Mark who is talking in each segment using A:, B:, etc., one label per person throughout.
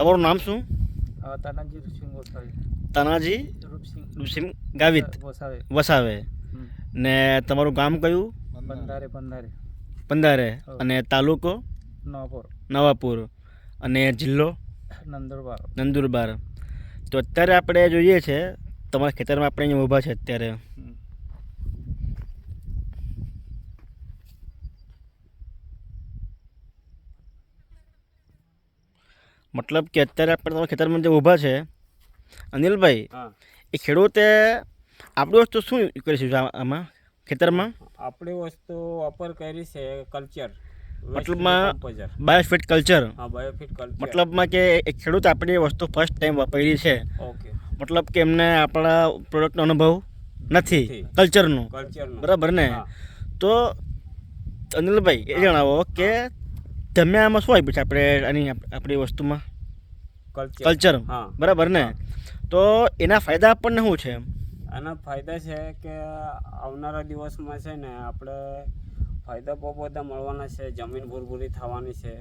A: તમારું નામ શું?
B: તાનાજી ઋષિંગ ગોસાવી.
A: તાનાજી
B: રૂપસિંહ.
A: લુસિમ ગાવિત વસાવે.
B: વસાવે
A: ને તમારું ગામ કયું?
B: પંદારે
A: પંદારે
B: પંદારે
A: અને તાલુકો?
B: નવાપુર.
A: નવાપુર. અને જિલ્લો?
B: નંદુરબાર.
A: નંદુરબાર. તો અત્યારે આપણે જોઈએ છે તમારા ખેતરમાં આપણે અહીંયા ઊભા છે અત્યારે. મતલબ કે અત્યારે આપણે તમારા ખેતરમાં જે ઊભા છે અનિલભાઈ એ ખેડૂતે આપણી વસ્તુ શું કરી છે આમાં? ખેતરમાં?
C: આપણી વસ્તુ વાપર કરી છે કલ્ચર.
A: મતલબમાં- બાયોફિટ કલ્ચર મતલબમાં કે એક ખેડૂત આપણી વસ્તુ ફર્સ્ટ ટાઈમ વાપરી છે.
C: ઓકે.
A: મતલબ કે એમને આપણા પ્રોડક્ટનો અનુભવ નથી કલ્ચરનો બરાબર ને? તો અનિલભાઈ એ જણાવો કે તમે આમાં શું આપ્યું છે આપણે આની આપણી વસ્તુમાં?
C: કલ્ચર
A: કલ્ચર
C: હા.
A: બરાબર ને? તો એના ફાયદા આપણને શું છે?
C: આના ફાયદા છે કે આવનારા દિવસમાં છે ને આપણે ફાયદા બહુ બધા મળવાના છે. જમીન ભૂરભૂરી થવાની છે.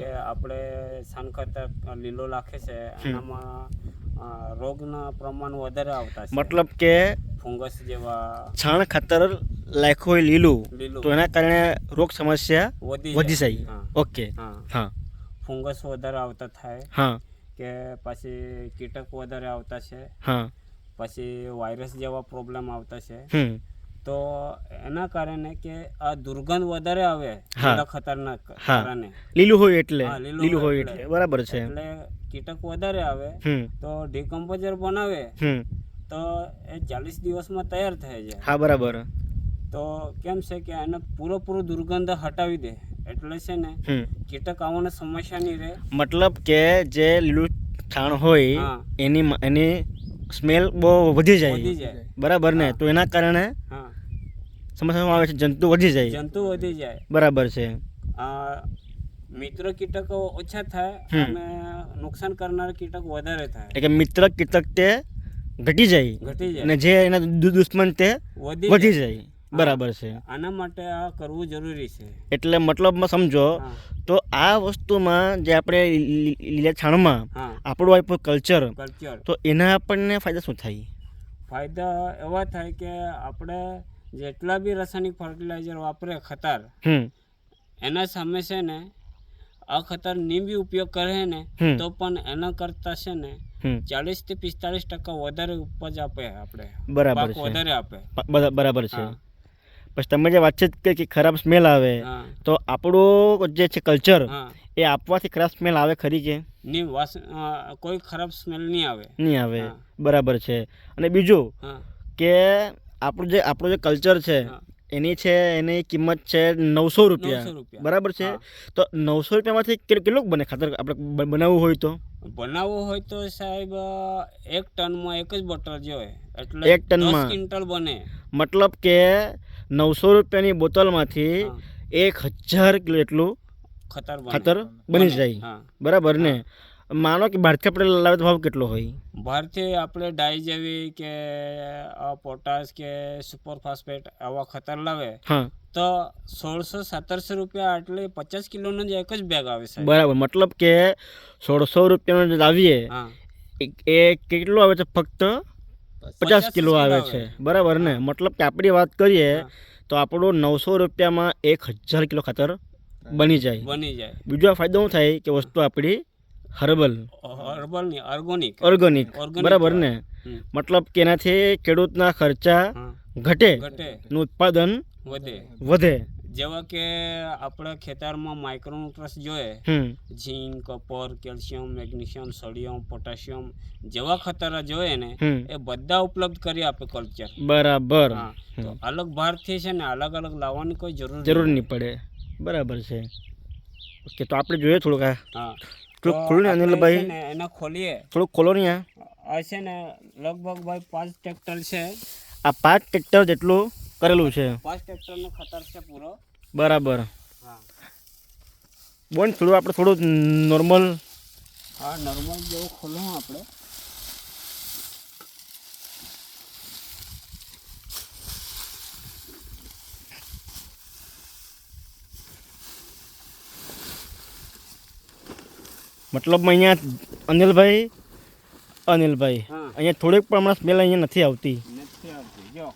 C: કે આપણે છાણ ખાતર લીલો લાખે છે. એનામાં રોગના પ્રમાણ વધારે આવતા છે.
A: મતલબ કે
C: ફંગસ જેવા
A: છાણ ખાતર લાખ્યું હોય લીલું તો એના કારણે રોગ સમસ્યા
C: વધી
A: વધી
C: જાય.
A: ઓકે.
C: હા. ફંગસ વધારે આવતા થાય
A: હા.
C: કે પછી કીટક વધારે આવતા છે
A: હા.
C: પછી વાયરસ જેવા પ્રોબ્લેમ આવતા છે
A: હમ.
C: તો એના કારણે કે આ દુર્ગંધ વધારે આવે
A: હા.
C: લીલા ખતરના ક-
A: હા.
C: કારણે.
A: લીલું હોય એટલે.
C: લીલું
A: હોય એટલે. બરાબર છે.
C: એટલે કીટક વધારે આવે તો ડિકમ્પોઝર બનાવે તો એ ચાલીસ દિવસમાં તૈયાર થાય છે
A: હા બરાબર.
C: તો કેમ છે કે એને પૂરેપૂરું દુર્ગંધ હટાવી દે એટલે છે ને કીટક આવવાની સમસ્યા નહીં રહે.
A: મતલબ કે જે લીલું છાણ હોય. એની એની સ્મેલ બહુ વધી જાય. બરાબર ને? તો એના કારણે
C: હા.
A: સમસ્યા આવે છે જંતુ વધી જાય.
C: જંતુ વધી જાય.
A: બરાબર છે.
C: આ મિત્ર કીટકો ઓછા થાય અને નુકસાન કરનાર કીટક વધારે થાય.
A: એટલે મિત્ર કીટક તે ઘટી જાય
C: ઘટી જાય.
A: અને જે એના દુશ્મન તે
C: વધી
A: વધી
C: જાય.
A: બરાબર છે.
C: આના માટે આ કરવું જરૂરી છે.
A: એટલે મતલબમાં સમજો તો આ વસ્તુમાં જે આપણે લીલા છાણમાં આપણું આપ્યું કલ્ચર
C: કલ્ચર.
A: તો એના આપણને ફાયદા શું થાય?
C: ફાયદા એવા થાય કે આપણે જેટલા બી રાસાયણિક ફર્ટિલાઇઝર વાપરે ખતર એના સામે છે ને આ ખતરની ઉપયોગ કરે ને તો પણ એના કરતા છે ને ચાલીસથી પિસ્તાલીસ ટકા વધારે ઉપજ આપે આપણે.
A: બરાબર
C: વધારે આપે.
A: બરાબર છે. પછી તમે જે વાતચીત કરી કે ખરાબ સ્મેલ આવે તો આપણું જે છે કલ્ચર એ આપવાથી ખરાબ સ્મેલ આવે ખરી કે?
C: નહીં વાસ કોઈ ખરાબ સ્મેલ નહીં આવે.
A: નહીં આવે. બરાબર છે. અને બીજું કે આપણું જે આપણું જે કલ્ચર છે. એની છે એની કિંમત છે નવસો રૂપિયા. બરાબર છે? તો નવસો રૂપિયામાંથી કેટલું બને? ખાતર આપણે બનાવવું હોય તો?
C: બનાવવું હોય તો સાહેબ એક ટનમાં એક જ બોટલ જોઈએ એટલે
A: એક ટનમાં?
C: ક્વિન્ટલ બને.
A: મતલબ કે નવસો રૂપિયાની બોટલમાંથી એક હજાર કિલો એટલું
C: ખાતર બની.
A: જાય. બરાબર ને? માનો કે બહારથી આપણે લાવે તો ભાવ કેટલો હોય?
C: બહારથી આપણે ડાઈ જેવી કે પોટાશ કે સુપર ફોસ્ફેટ આવા ખતર લાવે
A: હા.
C: તો સોળસો સત્તરસો રૂપિયા એટલે પચાસ કિલોનો જ એક જ બેગ આવે છે
A: બરાબર મતલબ કે સોળસો રૂપિયાનો જે લાવીએ એ- કેટલો આવે છે? ફક્ત પચાસ કિલો આવે છે. બરાબર ને? મતલબ કે આપણી વાત કરીએ તો આપણું નવસો રૂપિયામાં એક હજાર કિલો ખાતર બની જાય.
C: બની જાય.
A: બીજો ફાયદો શું થાય કે વસ્તુ આપણી હર્બલ.
C: હર્બલની ઓર્ગોનિક.
A: ઓર્ગોનિક. બરાબર ને? મતલબ કે એનાથી ખેડૂતના ખર્ચા ઘટે. નું ઉત્પાદન
C: વધે.
A: વધે.
C: જેવા કે આપણે ખેતરમાં માઇક્રોન્યુટ્રસ જોઈએ zinc copper calcium magnesium sodium potassium જેવા ખતર જોઈએ ને એ બધા ઉપલબ્ધ કરી આપે કલ્ચર.
A: બરાબર.
C: તો અલગ બહારથી છે ને અલગ અલગ લાવવાની કોઈ જરૂર
A: જરૂર
C: નહીં
A: નહીં પડે. બરાબર છે. ઓકે તો આપણે જોઈએ થોડુંક
C: હા.
A: થોડુંક ખોલું ને
C: અનિલ ભાઈ એને ખોલીએ.
A: થોડુંક ખોલો ને
C: છે ને લગભગ ભાઈ પાંચ ટ્રેક્ટર છે.
A: આ પાંચ ટ્રેક્ટર જેટલું કરેલું છે.
C: પાંચ ટ્રેક્ટરનો ખતર છે પૂરો.
A: બરાબર.
C: હા.
A: બોલ થોડું આપણે થોડું નોર્મલ
C: હા નોર્મલ જેવું ખોલો આપણે.
A: મતલબ અહીંયા અનિલભાઈ અનિલભાઈ. અહીંયા થોડીક પણ હમણાં સ્મેલ અહીંયા નથી આવતી.
C: નથી આવતી. જો.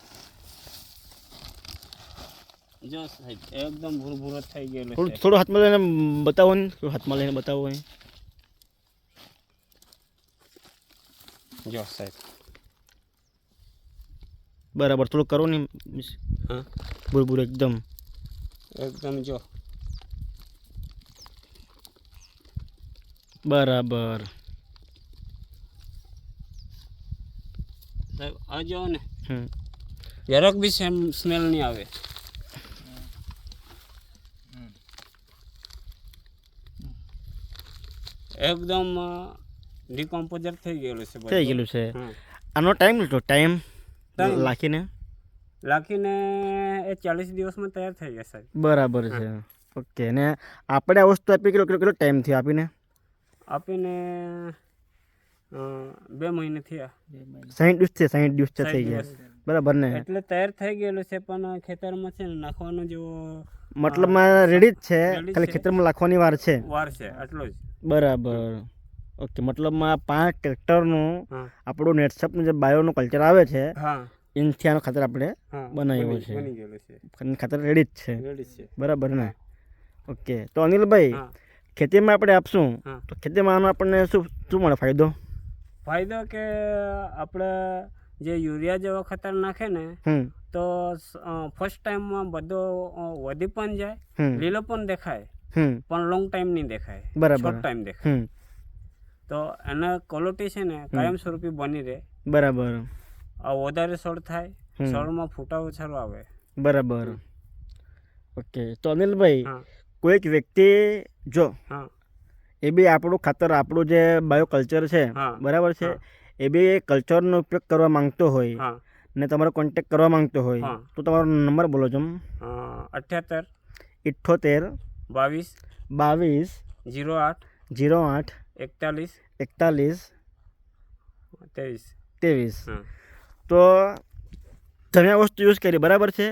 C: જો સાહેબ એકદમ ભૂરભૂરો થઈ ગયેલો
A: થોડું થોડું હાથમાં લઈને બતાવો ને. થોડું હાથમાં લઈને બતાવો અહીં.
C: જો સાહેબ.
A: બરાબર થોડું કરો ને.
C: હા.
A: ભૂરભૂર એકદમ.
C: એકદમ જો.
A: બરાબર.
C: સાહેબ આ જો ને.
A: હમ.
C: જરાક બી સેમ સ્મેલ નહીં આવે. એકદમ ડિકમ્પોઝર થઈ ગયેલું છે
A: થઈ ગયેલું છે. આનો ટાઈમ લીધો ટાઈમ? લાખીને?
C: લાખીને એ ચાલીસ દિવસમાં તૈયાર થઈ ગયા સાહેબ.
A: બરાબર છે. ઓકે ને આપણે આ વસ્તુ આપી કેટલો કેટલો ટાઈમ થયો આપીને?
C: આપીને બે મહિને થયા.
A: સાઈઠ દિવસ છે સાઈઠ દિવસ છે થઈ ગયા. બરાબર ને?
C: એટલે તૈયાર થઈ ગયેલું છે પણ ખેતરમાં છે ને નાખવાનો જેવો
A: મતલબમાં રેડી જ છે ખાલી ખેતરમાં લાખવાની વાર છે.
C: વાર છે આટલો જ.
A: બરાબર. ઓકે મતલબમાં પાંચ ટ્રેક્ટરનું આપણું નેટસપનું જે બાયોનું કલ્ચર આવે છે
C: હા.
A: એનાથી આનો ખાતર આપણે બનાવ્યું છે.
C: બની ગયેલું છે.
A: અને ખાતર રેડી જ છે. બરાબર ને? ઓકે તો અનિલભાઈ ખેતીમાં આપણે આપશું તો ખેતીમાં આનો આપણને શું શું મળે ફાયદો?
C: ફાયદો કે આપણે જે યુરિયા જેવો ખતર નાખે ને તો ફર્સ્ટ ટાઈમમાં બધો વધી પણ જાય લીલો પણ દેખાય પણ લોંગ ટાઈમ નહીં દેખાય
A: બરાબર.
C: ટાઈમ દેખાય. તો એના ક્વોલિટી છે ને કાયમ સ્વરૂપી બની રહે.
A: બરાબર.
C: આ વધારે સળ થાય. સળમાં ફૂટાવો સારો આવે.
A: બરાબર. ઓકે. તો અનિલભાઈ કોઈક વ્યક્તિ જો
C: હા.
A: એ બી આપણું ખાતર આપણું જે બાયો કલ્ચર છે બરાબર છે? એ બી એ કલ્ચરનો ઉપયોગ કરવા માંગતો હોય ને તમારો કોન્ટેક્ટ કરવા માંગતો હોય. તો તમારો નંબર બોલો છો.
C: અઠ્યાત્તર
A: ઇઠ્ઠોતેર
C: બાવીસ
A: બાવીસ
C: જીરો આઠ
A: જીરો આઠ
C: એકતાલીસ
A: એકતાલીસ
C: ત્રેવીસ.
A: ત્રેવીસ. તો તમે આ વસ્તુ યુઝ કરી બરાબર છે?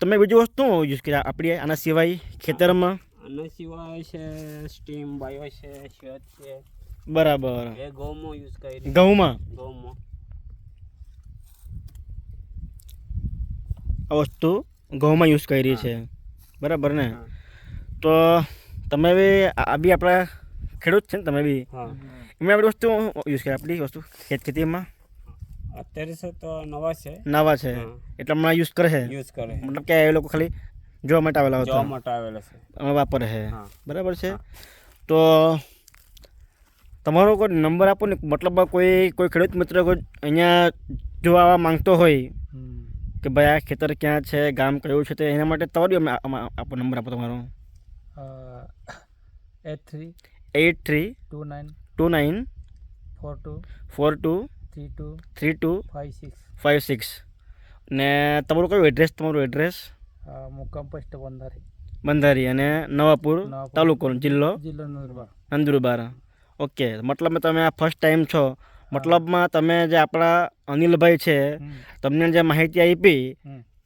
A: તમે બીજી વસ્તુ યુઝ કરી આપણી આના સિવાય ખેતરમાં
C: આના સિવાય છે સ્ટીમ બાયો છે શેત છે.
A: બરાબર.
C: એ ઘઉંમાં યુઝ કરી.
A: ઘઉંમાં
C: ઘઉંમાં
A: આ વસ્તુ ઘઉંમાં યુઝ કરી છે. બરાબર ને? તો તમે બી આ બી આપણા ખેડૂત છે ને તમે બી?
C: હા.
A: એમાં આપણી વસ્તુ યુઝ કરી. આપણી વસ્તુ ખેત ખેતીમાં?
C: અત્યારે છે તો નવા છે.
A: નવા છે. એટલે હમણાં યુઝ કરે છે?
C: યુઝ કરે.
A: મતલબ કે એ લોકો ખાલી જોવા માટે આવેલા
C: જોવા માટે આવેલા છે.
A: છે.
C: હા.
A: બરાબર છે? તો તમારો કોઈ નંબર આપો ને મતલબ કોઈ કોઈ ખેડૂત મિત્ર કોઈ અહીંયા જોવા આવવા માંગતો હોય કે ભાઈ આ ખેતર ક્યાં છે ગામ કયું છે તો એના માટે તમારી અમે આપો નંબર આપો તમારો.
B: Eight three
A: eight three
B: two nine
A: two nine
B: four two
A: four two
B: three two
A: three two
B: five six
A: five six ને તમારું કયું એડ્રેસ તમારું એડ્રેસ
B: મુકામ પોસ્ટ બંધારી.
A: બંધારી અને નવાપુર
B: નવાપુર.
A: તાલુકો જિલ્લો?
B: જિલ્લો નંદુરબાર.
A: નંદુરબાર. ઓકે મતલબ તમે આ ફર્સ્ટ ટાઈમ છો. મતલબમાં તમે જે આપણા અનિલભાઈ છે તમને જે માહિતી આપી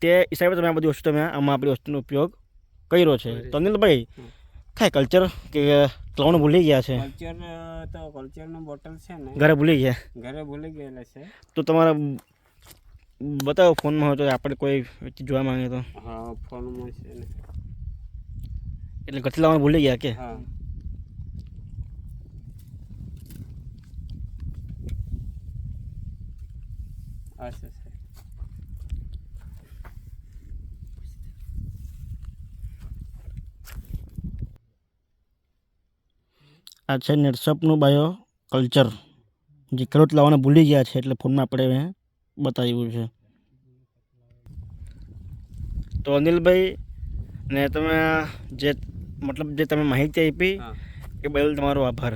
A: તે હિસાબે તમે આ બધી વસ્તુ તમે આમાં આપણી વસ્તુનો ઉપયોગ કર્યો છે. તો અનિલભાઈ કાંઈ કલ્ચર કે ક્લાઉન ભૂલી ગયા છે?
C: કલ્ચર તો કલ્ચરનું બોટલ છે ને.
A: ઘરે ભૂલી ગયા?
C: ઘરે ભૂલી ગયેલા છે.
A: તો તમારા બતાવો ફોનમાં હોય તો આપણે કોઈ જોવા માંગે તો.
C: હા ફોનમાં છે ને.
A: એટલે ઘરથી લાવવાનું ભૂલી ગયા કે?
C: હા. અચ્છા
A: આ છે નેટસપનું બાયો કલ્ચર જે કરોટ લાવવાના ભૂલી ગયા છે એટલે ફોનમાં આપણે બતાવ્યું છે. તો અનિલભાઈ ને તમે જે મતલબ જે તમે માહિતી આપી એ બદલ તમારો આભાર.